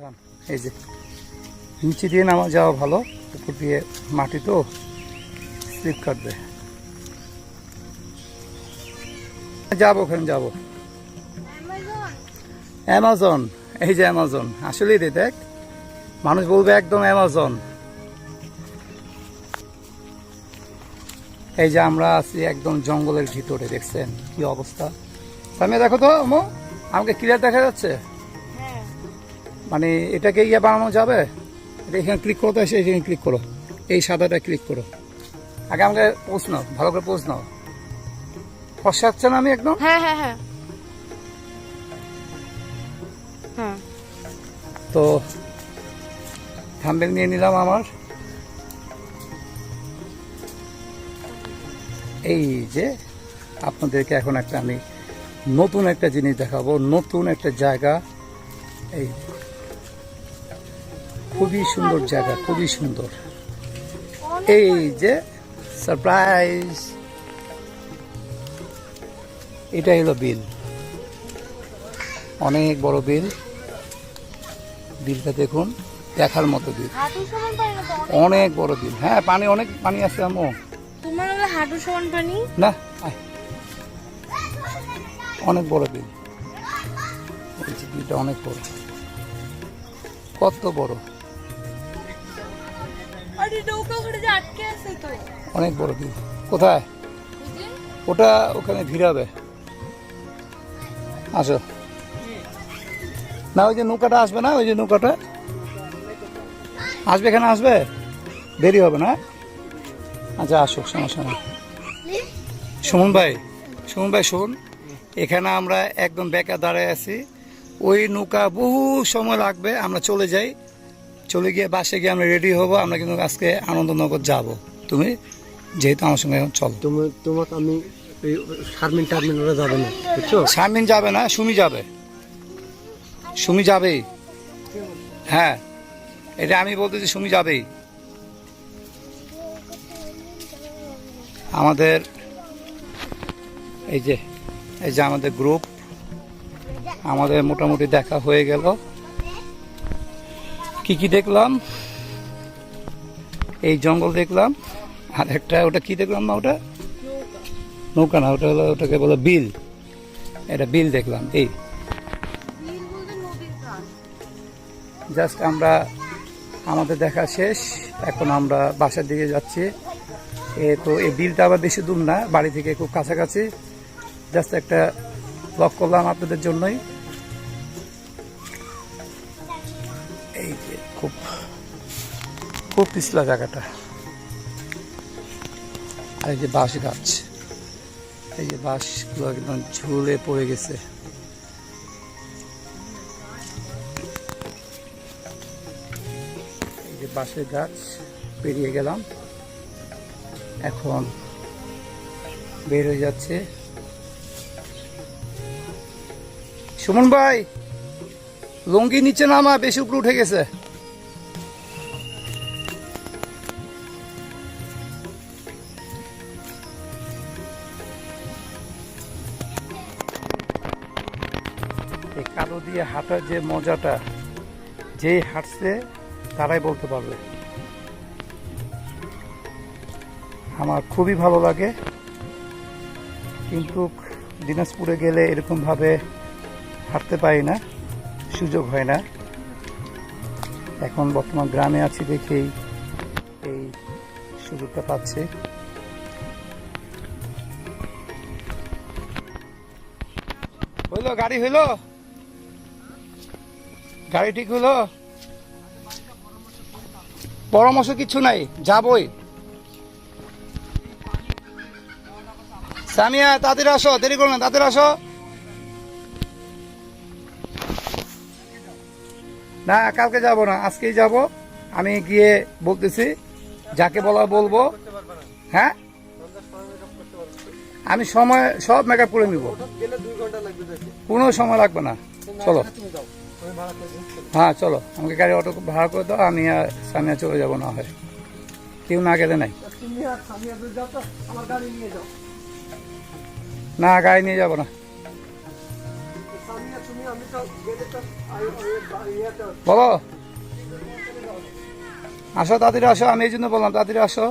ধান এই যে, নিচে দিয়ে নামা যাওয়া ভালো, উপর দিয়ে মাটি তো, স্লিপ কাটবে। যাব ওখানে, যাব। অ্যামাজন, এই যে অ্যামাজন, আসলেই রে, দেখ, মানুষ বলবে একদম অ্যামাজন। এই যে আমরা আছি একদম জঙ্গলের ভিতরে, দেখছেন কি অবস্থা? সামনে দেখো তো আমাকে ক্লিয়ার দেখা যাচ্ছে? মানে এটাকে ইয়ে বানানো যাবে? এটা এখানে ক্লিক করো তো এসে এখানে ক্লিক করো। এই সাদাটা ক্লিক করো। আগে আমাকে পোস্ট নাও ভালো করে পোস্ট নাও। ফসা হচ্ছে না আমি একদম? হ্যাঁ হ্যাঁ হ্যাঁ। হ্যাঁ। তো থাম্বেল নিয়ে নিলাম আমার। এই যে আপনাদেরকে এখন একটা আমি নতুন একটা জিনিস দেখাবো নতুন একটা জায়গা। এই খুবই সুন্দর জায়গা খুবই সুন্দর। এই যে সারপ্রাইজ এটা হলো বিল। অনেক বড় বিল। বিলটা দেখুন দেখার মতো বিল। অনেক বড় বিল। হ্যাঁ পানি অনেক পানি আছে আমো তোমার হলো হাঁটু সমান পানি? না অনেক বড় বিল। বিলটা অনেক বড়। কত বড়? অনেক বড় বিল কোথায়? ওটা ওখানে ভিড়াবে। আসো। না, ওই যে নৌকাটা আসবে না? ওই যে নৌকাটা? আসবে এখানে? আসবে? দেরি হবে না? আচ্ছা আসো সমস্যা নেই সুমন ভাই সুমন ভাই, শুন। এখানে আমরা একদম বেকার দাঁড়ায় আছি। ওই নৌকা বহু সময় লাগবে, আমরা চলে যাই। চলে গিয়ে বাসে গিয়ে আমরা রেডি হব আমরা কিন্তু আজকে আনন্দনগর যাব। তুমি যেহেতু আমার সঙ্গে এখন চলো। তুমি তোমাকে আমি শারমিন টারমিন ওরা যাবে না বুঝছ? শারমিন যাবে না সুমি যাবে। সুমি যাবেই। হ্যাঁ এটা আমি বলতেছি সুমি যাবেই। আমাদের এই যে এই যে আমাদের গ্রুপ আমাদের মোটামুটি দেখা হয়ে গেল। কি কি দেখলাম? এই জঙ্গল দেখলাম। আর একটা, ওটা কি দেখলাম না ওটা? নৌকা না, ওটা হলো ওটাকে বলো বিল। এটা বিল দেখলাম, এই। জাস্ট আমরা, আমাদের দেখা শেষ। এখন আমরা বাসার দিকে যাচ্ছি। এ তো এই বিলটা আবার বেশি দূর না, বাড়ি থেকে খুব কাছাকাছি। জাস্ট একটা ব্লক করলাম আপনাদের জন্যই। খুব পিছলা জায়গাটা। আর এই যে বাঁশ গাছ। এই যে বাঁশগুলো একদম ঝুলে পড়ে গেছে। এই যে বাঁশের গাছ, পেরিয়ে গেলাম। এখন বের হয়ে যাচ্ছে। সুমন ভাই, লঙ্গি নিচে নামা, বেশি উপরে উঠে গেছে। কালো দিয়ে হাঁটার যে মজাটা, যেই হাঁটছে তারাই বলতে পারবে। আমার খুবই ভালো লাগে। কিন্তু দিনাজপুরে গেলে এরকমভাবে হাঁটতে পারি না, সুযোগ হয় না। এখন বর্তমান গ্রামে আছি দেখেই এই সুযোগটা পাচ্ছি। হইল, গাড়ি হইল? গাড়ি ঠিক হলো পরামর্শ কিছু নাই, যাবই। সামিয়া তাদের আসো, দেরি করো না তাদের আসো। না, কালকে যাব না, আজকেই যাব। আমি গিয়ে বলতেছি, যাকে বলা বলব। হ্যাঁ? আমি সময়, সব মেকআপ করে নিব। কোনো সময় লাগবে না। চলো। হ্যাঁ চলো। আমাকে গাড়ি অটো ভাড়া করে দাও, আমি আর সামিয়া চলে যাব না হয় কেউ না গেলে নাই। না, গাড়ি নিয়ে যাব না। বলো। আসো তাড়াতাড়ি আসো। আমি এই জন্য বললাম তাড়াতাড়ি আসো।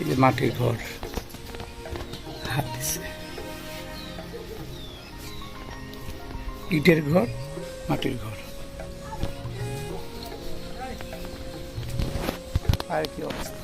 এই যে মাটির ঘর। হাত দিছে। ইটের ঘর মাটির ঘর। আর কি অবস্থা?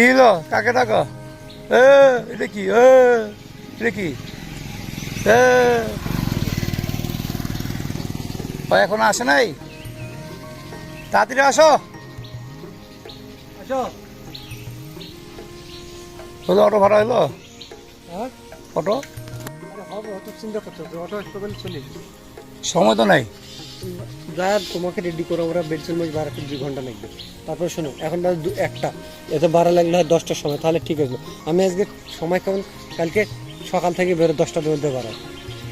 কি হলো? কাকে ডাকো? এ এটা কি? এ এটা কি? এ। এখন আসে নাই? তাড়াতাড়ি আসো। আসো। হলো অটো ভাড়া হলো? হ্যাঁ? অটো? হবে চিন্তা করছ অটো চলে সময় তো নাই। যা তোমাকে রেডি করো ওরা বেডসের মধ্যে বারো দুই ঘণ্টা লাগবে। তারপর শোনো এখন বাজে দু- একটা। এতে বারো লাগলে হয় দশটার সময় তাহলে ঠিক আছে আমি আজকে সময় কেমন? কালকে সকাল থেকে বেরো দশটার মধ্যে বারো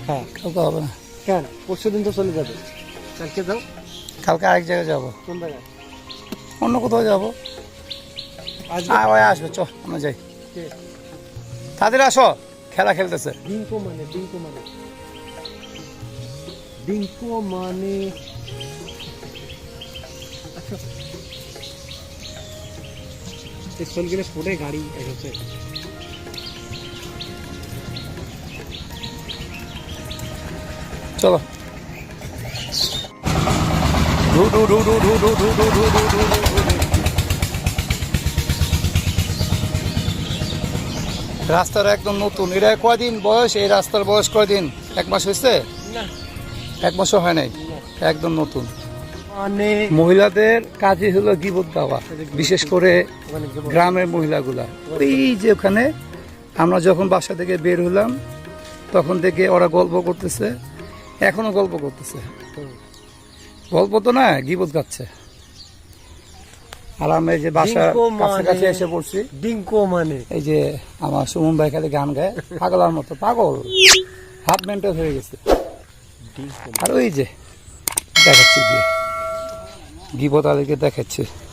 হ্যাঁ। কালকে হবে না। কেন? পরশু দিন তো চলে যাবে। কালকে যাও। কালকে আরেক জায়গায় যাব। কোন জায়গায়? অন্য কোথাও যাব। আজকে? আসবে চ আমরা যাই। তাদের আসো খেলা খেলতেছে। ডিঙ্কু মানে ডিঙ্কো মানে। ডিঙ্কো মানে আচ্ছা। রাস্তার একদম নতুন এটা কয়দিন বয়স এই রাস্তার বয়স কয়দিন এক মাস হয়েছে এক মাসও হয় নাই একদম নতুন মানে মহিলাদের কাজই হলো গিবত দেওয়া বিশেষ করে গ্রামের মহিলাগুলা। ওই যে ওখানে আমরা যখন বাসা থেকে বের হলাম তখন থেকে ওরা গল্প করতেছে এখনও গল্প করতেছে। গল্প তো না গিবত গাচ্ছে। আর আমি যে বাসা ডিঙ্কো কাছে কাছে মানে- এসে পড়ছি। ডিঙ্কো মানে? এই যে আমার সুমন ভাই খালি গান গায় পাগলার মতো পাগল। হাফ মেন্টাল হয়ে গেছে। আর ওই যে দেখাচ্ছি গিয়ে। বিপদ তাদেরকে দেখাচ্ছে।